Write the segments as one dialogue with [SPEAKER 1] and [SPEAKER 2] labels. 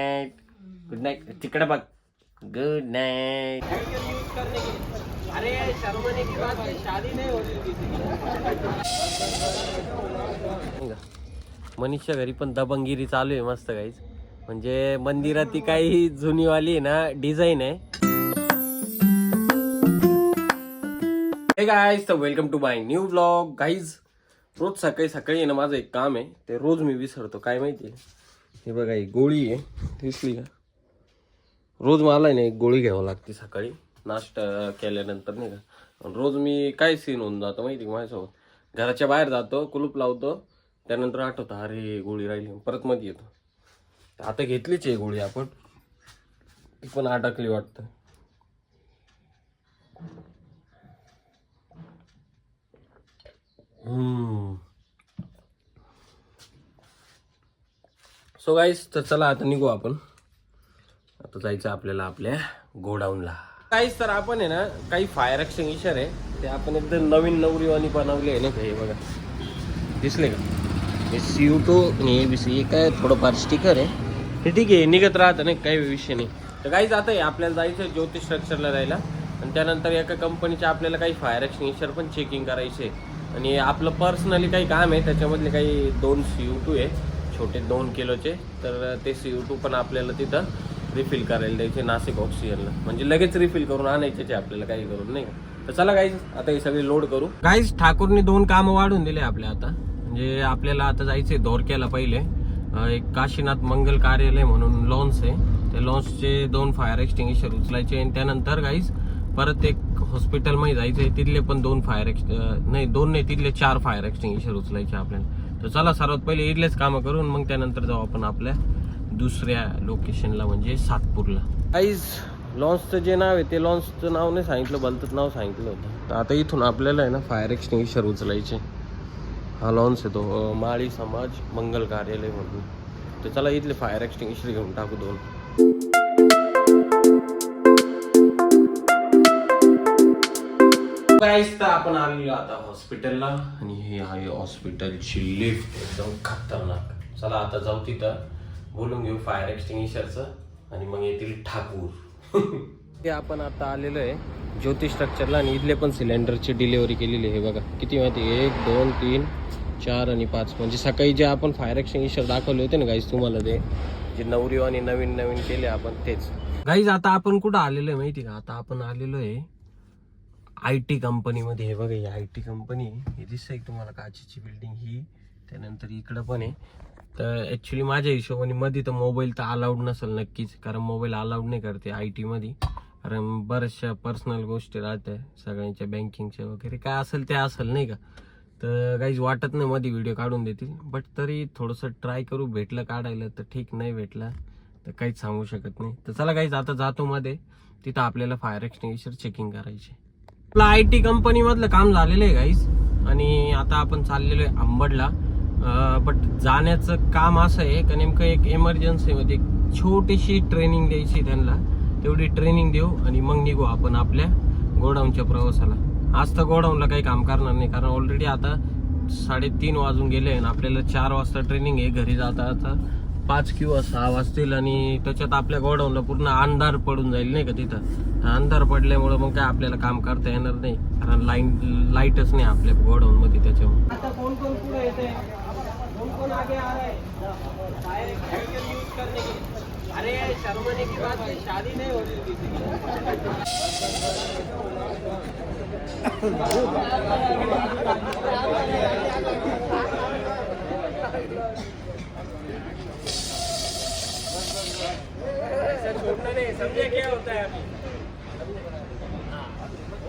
[SPEAKER 1] Night good night तिकडे बघ. Good night
[SPEAKER 2] अरे की बात शादी होती
[SPEAKER 1] मनीषच्या घरी पण दबंगिरी चालू आहे मस्त काहीच म्हणजे मंदिरात ती काही जुनीवाली आहे ना डिझाईन आहे. हे गाईज तर welcome to my new blog guys रोज सकाळी सकाळी आहे ना माझं एक काम आहे. ते रोज मी विसरतो. काय माहिती आहे? हे बघा ही गोळी आहे. दिसली का? रोज मला आहे ना एक गोळी घ्यावं लागते सकाळी. नाश्ता केल्यानंतर नाही का? रोज मी काय सीन होऊन जातो माहिती का माझ्यासोबत? घराच्या बाहेर जातो कुलूप लावतो त्यानंतर आठवतं अरे गोळी राहिली. परत मध्ये येतो. आता घेतलीच आहे गोळी आपण. ती पण अडकली वाटतं. सो गाईस तर चला आता निघू आपण. आता जायचं आपल्याला आपल्या गोडाऊनला. काहीच तर आपण आहे ना काही फायर एक्सटिंग्विशर आहे ते आपण एकदम नवीन नवरीवानी बनवले आहे ना हे बघा. दिसले का? हे सी यू टू आणि ए बी सी काय थोडंफार स्टिकर आहे. हे ठीक आहे निघत राहतं नाही काही विषय नाही. तर काहीच आता आहे आपल्याला जायचं आहे ज्योतिष स्ट्रक्चरला जायला. आणि त्यानंतर एका कंपनीचे आपल्याला काही फायर एक्सटिंग्विशर पण चेकिंग करायचे. आणि आपलं पर्सनली काही काम आहे त्याच्यामधले काही दोन सी यू टू आहे. छोटे दोन किलोचे तर ते सी यू टू पण आपल्याला तिथं रिफिल करायला द्यायचे नाशिक ऑक्सिजनला म्हणजे लगेच रिफिल करून आणायचे आपल्याला काही करून नाही. तर चला गाईज आता हे सगळे लोड करू. गाईज ठाकूरनी दोन कामं वाढून दिले आपल्या आता. म्हणजे आपल्याला आता जायचे धोरक्याला पहिले. एक काशीनाथ मंगल कार्यालय म्हणून लॉन्स आहे. त्या लॉन्सचे दोन फायर एक्सटिंग्विशर उचलायचे आणि त्यानंतर गाईज परत एक हॉस्पिटलमध्ये जायचंय. तिथले पण दोन फायर एक्स नाही दोन नाही तिथले चार फायर एक्सटिंग्विशर उचलायचे आपल्याला. तर चला सर्वात पहिले इथलेच कामं करून मग त्यानंतर जाऊ आपण आपल्या दुसऱ्या लोकेशनला म्हणजे सातपूरला. आईज लॉन्सचं जे नाव आहे ते लॉन्सचं नाव नाही सांगितलं बलतच नाव सांगितलं होतं. तर आता इथून आपल्याला आहे ना फायर एक्सटिंग्विशर उचलायचे. हा लॉन्स आहे तो माळी समाज मंगल कार्यालय म्हणून. तर चला इथले फायर एक्सटिंग्विशर घेऊन टाकू दोन. गाईस तर आपण आलेलो आता हॉस्पिटलला आणि हे आहे हॉस्पिटलची लिफ्ट एकदम खतरनाक. चला आता जाऊ तिथं. बोलून घेऊ फायर एक्सटिंग्विशरचं आणि मग येतील ठाकूर. ते आपण आता आलेलो आहे ज्योती स्ट्रक्चरला आणि इथले पण सिलेंडरची डिलिव्हरी केलेली आहे. हे बघा किती माहिती एक दोन तीन चार आणि पाच. म्हणजे सकाळी जे आपण फायर एक्सटिंग्विशर दाखवले होते ना गाईज तुम्हाला ते जे नवरी आणि नवीन नवीन केले आपण तेच. गाईज आता आपण कुठं आलेलो आहे माहिती का? आता आपण आलेलो आहे आय टी कंपनीमध्ये हे बघा ही आय टी कंपनी हे दिसतंय तुम्हाला काचेची बिल्डिंग ही त्यानंतर इकडं पण आहे. तर ॲक्च्युली माझ्या हिशोबाने मध्ये तर मोबाईल तर अलाउड नसेल नक्कीच कारण मोबाईल अलाउड नाही करते आय टीमध्ये कारण बऱ्याचशा पर्सनल गोष्टी राहत्या सगळ्यांच्या बँकिंगच्या वगैरे. काय असेल ते असेल नाही का? तर काहीच वाटत नाही मध्ये व्हिडिओ काढून देतील. बट तरी थोडंसं ट्राय करू भेटलं काढायला तर ठीक नाही भेटला तर काहीच सांगू शकत नाही. तर चला काहीच आता जातो मध्ये. तिथं आपल्याला फायर एक्सटिंग्विशर चेकिंग करायची आपलं आय टी कंपनी मधलं काम झालेलं आहे गाईस आणि आता आपण चाललेलो आहे आंबडला बट जाण्याचं काम असं आहे का नेमकं एक इमर्जन्सीमध्ये एक छोटीशी ट्रेनिंग द्यायची त्यांना. तेवढी ट्रेनिंग देऊ आणि मग निघू आपण आपल्या गोडाऊनच्या प्रवासाला. आज तर गोडाऊनला काही काम करणार नाही कारण ऑलरेडी आता साडेतीन वाजून गेले आणि आपल्याला चार वाजता ट्रेनिंग आहे. घरी जाता आता पाच किंवा सहा वाजतील आणि त्याच्यात आपल्या गोडाऊनला पूर्ण अंधार पडून जाईल नाही का तिथं? अंधार पडल्यामुळं मग काय आपल्याला काम करता येणार नाही. कारण लाईन लाईटच नाही आपल्या गोडाऊन मध्ये त्याच्यामुळे
[SPEAKER 2] आता येते आगे आ रहा है? यूज करने के अरे शर्मने की बात है, शादी नहीं ऐसा छोड़ना नहीं समझे क्या होता है अभी?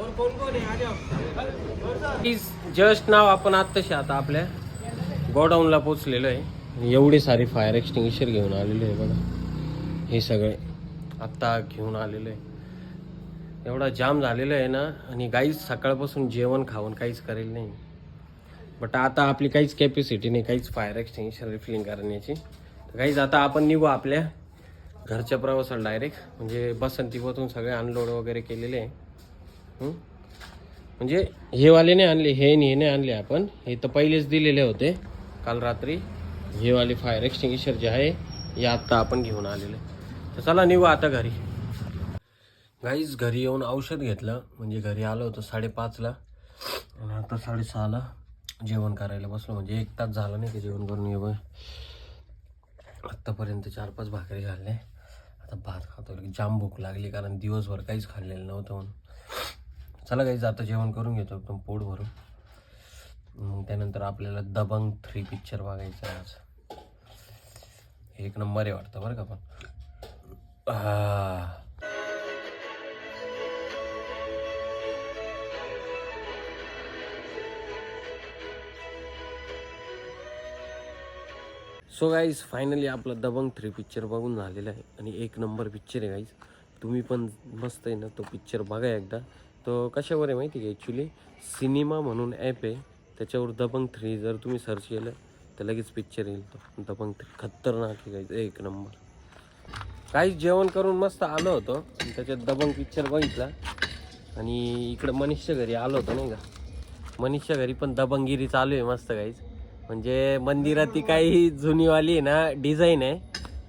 [SPEAKER 2] और कौन कौन है? आ जाओ।
[SPEAKER 1] जस्ट नाव आपण आत्ताशी आता आपल्या. गोडाऊनला पोचलेलो आहे. एवढे सारे फायर एक्सटिंग्विशर घेऊन आलेले आहे बघा. हे सगळे आत्ता घेऊन आलेले आहे. एवढा जाम झालेला आहे ना आणि गाईच सकाळपासून जेवण खाऊन काहीच करेल नाही. बट आता आपली काहीच कॅपॅसिटी नाही काहीच फायर एक्सटिंग्विशर रिफिलिंग करण्याची. काहीच आता आपण निघू आपल्या घरच्या प्रवासाला डायरेक्ट म्हणजे बसंतीमधून सगळे अनलोड वगैरे केलेले आहे. म्हणजे हे? वाले नाही आणले हे नाही हे नाही आणले आपण. हे तर पहिलेच दिलेले होते. काल रात्री हे वाले फायर एक्सटिंग्विशर जे आहे हे आत्ता आपण घेऊन आलेले. तर चला निघू आता घरी. गाईज घरी येऊन औषध घेतलं. म्हणजे घरी आलो होतो साडेपाचला आणि आता साडेसहाला जेवण करायला बसलो. म्हणजे एक तास झाला नाही ते जेवण करून येऊ आत्तापर्यंत चार पाच भाकरी झाले आता भात खातो जाम भूक लागली कारण दिवसभर काहीच खाल्लेलं नव्हतं म्हणून. चला काहीच आता जेवण करून घेतो एकदम पोट भरून. मग त्यानंतर आपल्याला दबंग थ्री पिक्चर बघायचा आहे आज. एक नंबर आहे वाटतं बरं का पण. सो गाईज फायनली आपला दबंग थ्री पिक्चर बघून झालेला आहे. आणि एक नंबर पिक्चर आहे गाईज तुम्ही पण मस्त आहे ना तो पिक्चर बघा एकदा. तो कशावर आहे माहिती आहे का? ॲक्च्युली सिनेमा म्हणून ॲप आहे. त्याच्यावर दबंग थ्री जर तुम्ही सर्च केलं तर लगेच पिक्चर येईल तो. दबंग थ्री खतरनाक आहे गाईज एक नंबर काहीच जेवण करून मस्त आलो होतो. त्याच्यात दबंग पिक्चर बघितला. आणि इकडं मनीषच्या घरी आलो होतो नाही का? मनीषच्या घरी पण दबंगिरी चालू आहे मस्त काहीच म्हणजे मंदिरात ती काही जुनीवाली ना डिझाईन आहे.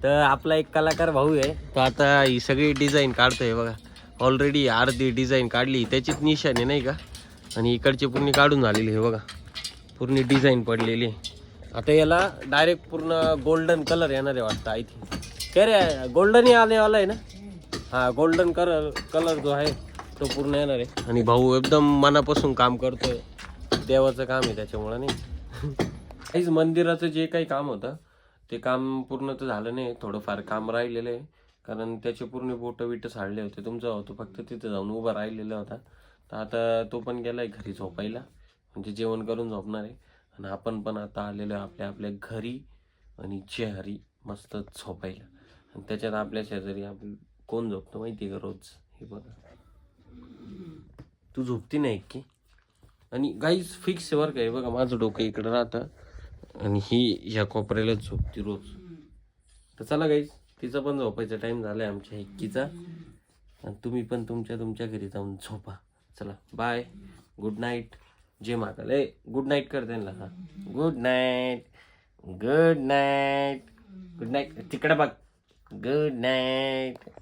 [SPEAKER 1] तर आपला एक कलाकार भाऊ आहे. तो आता ही सगळी डिझाईन काढतोय बघा. ऑलरेडी अर्धी डिझाईन काढली. त्याचीच निशाण आहे नाही का? आणि इकडची पूर्ण काढून झालेली आहे बघा. पूर्ण डिझाईन पडलेली आता याला डायरेक्ट पूर्ण गोल्डन कलर येणार आहे वाटतं आय थिंक काय रे गोल्डन आलेवाला आहे ना? हा गोल्डन कलर कलर जो आहे तो पूर्ण येणार आहे. आणि भाऊ एकदम मनापासून काम करतोय. देवाचं काम आहे त्याच्यामुळं नाही. काहीच मंदिराचं जे काही काम होतं ते काम पूर्ण तर झालं नाही. थोडंफार काम राहिलेलं आहे. कारण त्याचे पूर्ण बोटं विटं साडले होते. तुमचा होतो फक्त तिथे जाऊन उभा राहिलेला होता. तर आता तो पण गेला आहे घरी झोपायला. म्हणजे जेवण करून झोपणार आहे. आणि आपण पण आता आलेलो आहे आपल्या आपल्या घरी आणि चेहरी मस्त झोपायला. आणि त्याच्यात आपल्या शेजारी आपण कोण झोपतो माहिती आहे का रोज? हे बघा. तू झोपती नाही की? आणि गाईज फिक्स वर काय बघा माझं डोकं इकडं राहतं. आणि ही ह्या कोपऱ्यालाच झोपती रोज. तर चला गाईज तिचा पण झोपायचा झाला आहे आमच्या हिक्कीचा आणि तुम्ही पण तुमच्या तुमच्या घरी जाऊन झोपा. चला बाय गुड नाईट जे महाकाल ए गुड नाईट कर त्यांना हा. Good night good night good night तिकडे बघ. Good night